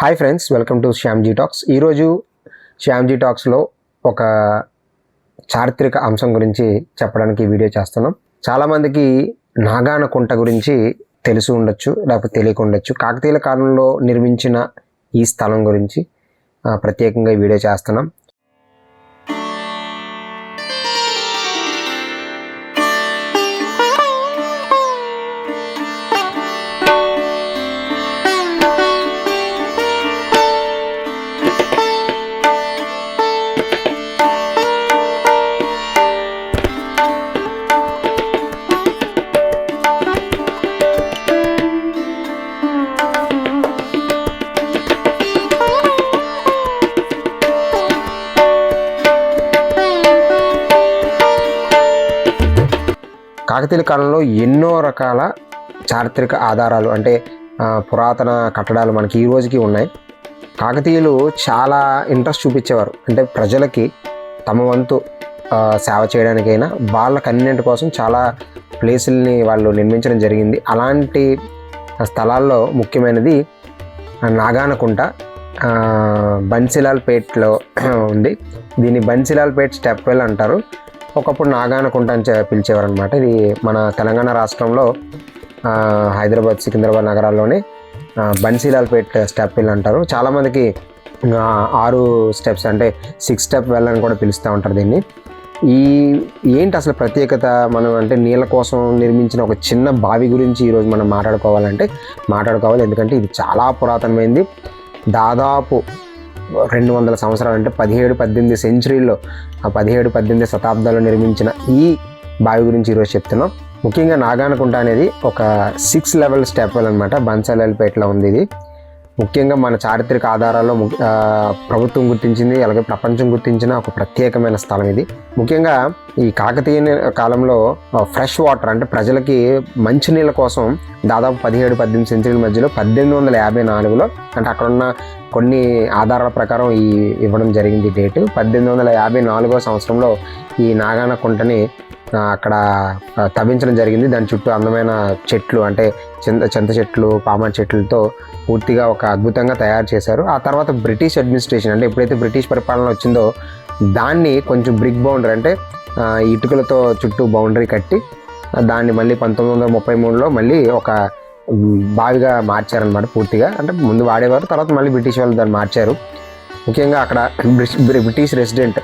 Hi friends welcome to Shyamji talks. ఈరోజు శ్యామ్జీ టాక్స్లో ఒక చారిత్రక అంశం గురించి చెప్పడానికి వీడియో చేస్తున్నాం. చాలామందికి నాగానకుంట గురించి తెలిసి ఉండొచ్చు లేకపోతే తెలియకుండొచ్చు కాకతీయుల కాలంలో నిర్మించిన ఈ స్థలం గురించి ప్రత్యేకంగా వీడియో చేస్తున్నాం. కాకతీయుల కాలంలో ఎన్నో రకాల చారిత్రక ఆధారాలు అంటే పురాతన కట్టడాలు మనకి ఈ రోజుకి ఉన్నాయి. కాకతీయులు చాలా ఇంట్రెస్ట్ చూపించేవారు. అంటే ప్రజలకి తమ వంతు సేవ చేయడానికైనా వాళ్ళ అన్నింటి కోసం చాలా ప్లేసుల్ని వాళ్ళు నిర్మించడం జరిగింది. అలాంటి స్థలాల్లో ముఖ్యమైనది నాగానకుంట ఆ, బన్సిలాల్పేట్లో ఉంది. దీన్ని బన్సిలాల్పేట్ స్టెప్ వెల్ అంటారు. ఒకప్పుడు నాగానకుంట అని పిలిచేవారు అనమాట ఇది మన తెలంగాణ రాష్ట్రంలో హైదరాబాద్ సికింద్రాబాద్ నగరాల్లోనే బన్సీలాల్పేట్ స్టెప్ వెల్ అంటారు. చాలామందికి ఆరు స్టెప్స్ అంటే సిక్స్ స్టెప్ వెల్ అని కూడా పిలుస్తూ ఉంటారు దీన్ని. ఈ ఏంటి అసలు ప్రత్యేకత? మనం అంటే నీళ్ళ కోసం నిర్మించిన ఒక చిన్న బావి గురించి ఈరోజు మనం మాట్లాడుకోవాలంటే మాట్లాడుకోవాలి. ఎందుకంటే ఇది చాలా పురాతనమైంది. దాదాపు రెండు వందల సంవత్సరాలు అంటే పదిహేడు పద్దెనిమిది సెంచరీలో ఆ పదిహేడు పద్దెనిమిది శతాబ్దాల్లో నిర్మించిన ఈ బావి గురించి ఈరోజు చెప్తున్నాం. ముఖ్యంగా నాగానకుంట అనేది ఒక సిక్స్ లెవెల్ స్టెప్ అనమాట బన్సాలపేటలో ఉంది ఇది. ముఖ్యంగా మన చారిత్రక ఆధారాల్లో ప్రభుత్వం గుర్తించింది అలాగే ప్రపంచం గుర్తించిన ఒక ప్రత్యేకమైన స్థలం ఇది. ముఖ్యంగా ఈ కాకతీయ కాలంలో ఫ్రెష్ వాటర్ అంటే ప్రజలకి మంచినీళ్ళ కోసం దాదాపు పదిహేడు పద్దెనిమిది సెంచరీల మధ్యలో పద్దెనిమిది వందల యాభై నాలుగులో అంటే అక్కడున్న కొన్ని ఆధారాల ప్రకారం ఈ ఇవ్వడం జరిగింది డేటు. పద్దెనిమిది వందల యాభై నాలుగో సంవత్సరంలో ఈ నాగాన కుంటని అక్కడ తవ్వించడం జరిగింది. దాని చుట్టూ అందమైన చెట్లు అంటే చింత చింత చెట్లు పామార్ చెట్లతో పూర్తిగా ఒక అద్భుతంగా తయారు చేశారు. ఆ తర్వాత బ్రిటిష్ అడ్మినిస్ట్రేషన్ అంటే ఎప్పుడైతే బ్రిటిష్ పరిపాలన వచ్చిందో దాన్ని కొంచెం బ్రిక్ బౌండరీ అంటే ఇటుకలతో చుట్టూ బౌండరీ కట్టి దాన్ని మళ్ళీ పంతొమ్మిది వందల ముప్పై మూడులో మళ్ళీ ఒక బావిగా మార్చారనమాట పూర్తిగా. అంటే ముందు వాడేవారు తర్వాత మళ్ళీ బ్రిటిష్ వాళ్ళు దాన్ని మార్చారు. ముఖ్యంగా అక్కడ బ్రిటిష్ బ్రిటిష్ రెసిడెంట్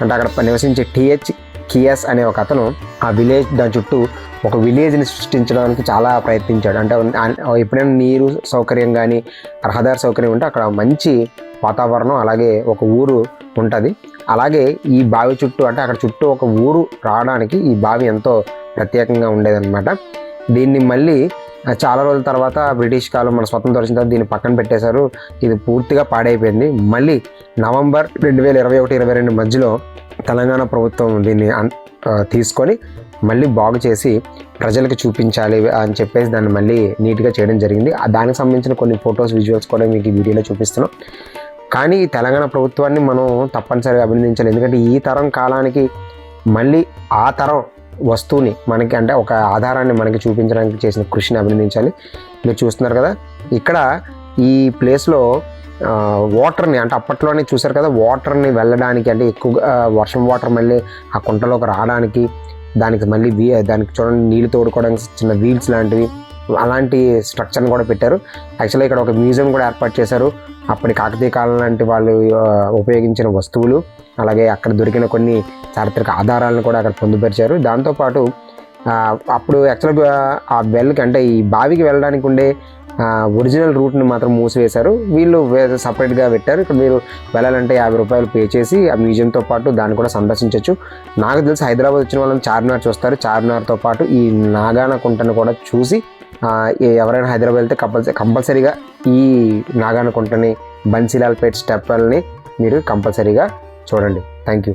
అంటే అక్కడ నివసించే టీహెచ్ కియాస్ అనే ఒక అతను ఆ విలేజ్ దాని చుట్టూ ఒక విలేజ్ని సృష్టించడానికి చాలా ప్రయత్నించాడు. అంటే ఎప్పుడైనా నీరు సౌకర్యం కానీ రహదారి సౌకర్యం ఉంటే అక్కడ మంచి వాతావరణం అలాగే ఒక ఊరు ఉంటుంది. అలాగే ఈ బావి చుట్టూ అంటే అక్కడ చుట్టూ ఒక ఊరు రావడానికి ఈ బావి ఎంతో ప్రత్యేకంగా ఉండేదన్నమాట. దీన్ని మళ్ళీ చాలా రోజుల తర్వాత బ్రిటిష్ కాలం మన స్వతంత్రం వచ్చిన తర్వాత దీన్ని పక్కన పెట్టేశారు. ఇది పూర్తిగా పాడైపోయింది. మళ్ళీ నవంబర్ రెండు వేల ఇరవై ఒకటి ఇరవై రెండు మధ్యలో తెలంగాణ ప్రభుత్వం దీన్ని అన్- తీసుకొని మళ్ళీ బాగు చేసి ప్రజలకు చూపించాలి అని చెప్పేసి దాన్ని మళ్ళీ నీట్గా చేయడం జరిగింది. ఆ దానికి సంబంధించిన కొన్ని ఫొటోస్ విజువల్స్ కూడా మీకు ఈ వీడియోలో చూపిస్తున్నాం. కానీ ఈ తెలంగాణ ప్రభుత్వాన్ని మనం తప్పనిసరిగా అభినందించాలి. ఎందుకంటే ఈ తరం కాలానికి మళ్ళీ ఆ తరం వస్తువుని మనకి అంటే ఒక ఆధారాన్ని మనకి చూపించడానికి చేసిన కృషిని అభినందించాలి. మీరు చూస్తున్నారు కదా ఇక్కడ ఈ ప్లేస్లో వాటర్ని అంటే అప్పట్లోనే చూసారు కదా వాటర్ని వెళ్ళడానికి అంటే ఎక్కువగా వర్షం వాటర్ మళ్ళీ ఆ కుంటలోకి రావడానికి దానికి మళ్ళీ వీ దానికి చూడండి నీళ్ళు తోడుకోవడానికి చిన్న వీల్స్ లాంటివి అలాంటి స్ట్రక్చర్ని కూడా పెట్టారు. యాక్చువల్గా ఇక్కడ ఒక మ్యూజియం కూడా ఏర్పాటు చేశారు. అప్పటి కాకతీయ కాలం లాంటి వాళ్ళు ఉపయోగించిన వస్తువులు అలాగే అక్కడ దొరికిన కొన్ని చారిత్రక ఆధారాలను కూడా అక్కడ పొందుపరిచారు. దాంతోపాటు అప్పుడు యాక్చువల్గా ఆ బెల్కి అంటే ఈ బావికి వెళ్ళడానికి ఉండే ఒరిజినల్ రూట్ని మాత్రం మూసివేశారు. వీళ్ళు సపరేట్గా పెట్టారు. ఇక్కడ మీరు వెళ్ళాలంటే యాభై రూపాయలు పే చేసి ఆ మ్యూజియంతో పాటు దాన్ని కూడా సందర్శించవచ్చు నాకు తెలిసి హైదరాబాద్ వచ్చిన వాళ్ళని చార్మినార్ చూస్తారు. చార్మినార్తో పాటు ఈ నాగాన కుంటను కూడా చూసి ఎవరైనా హైదరాబాద్ వెళ్తే కంపల్సరీ కంపల్సరీగా ఈ నాగానకుంటని బన్సీలాల్పేట్ స్టెప్పల్ని మీరు కంపల్సరీగా చూడండి. Thank you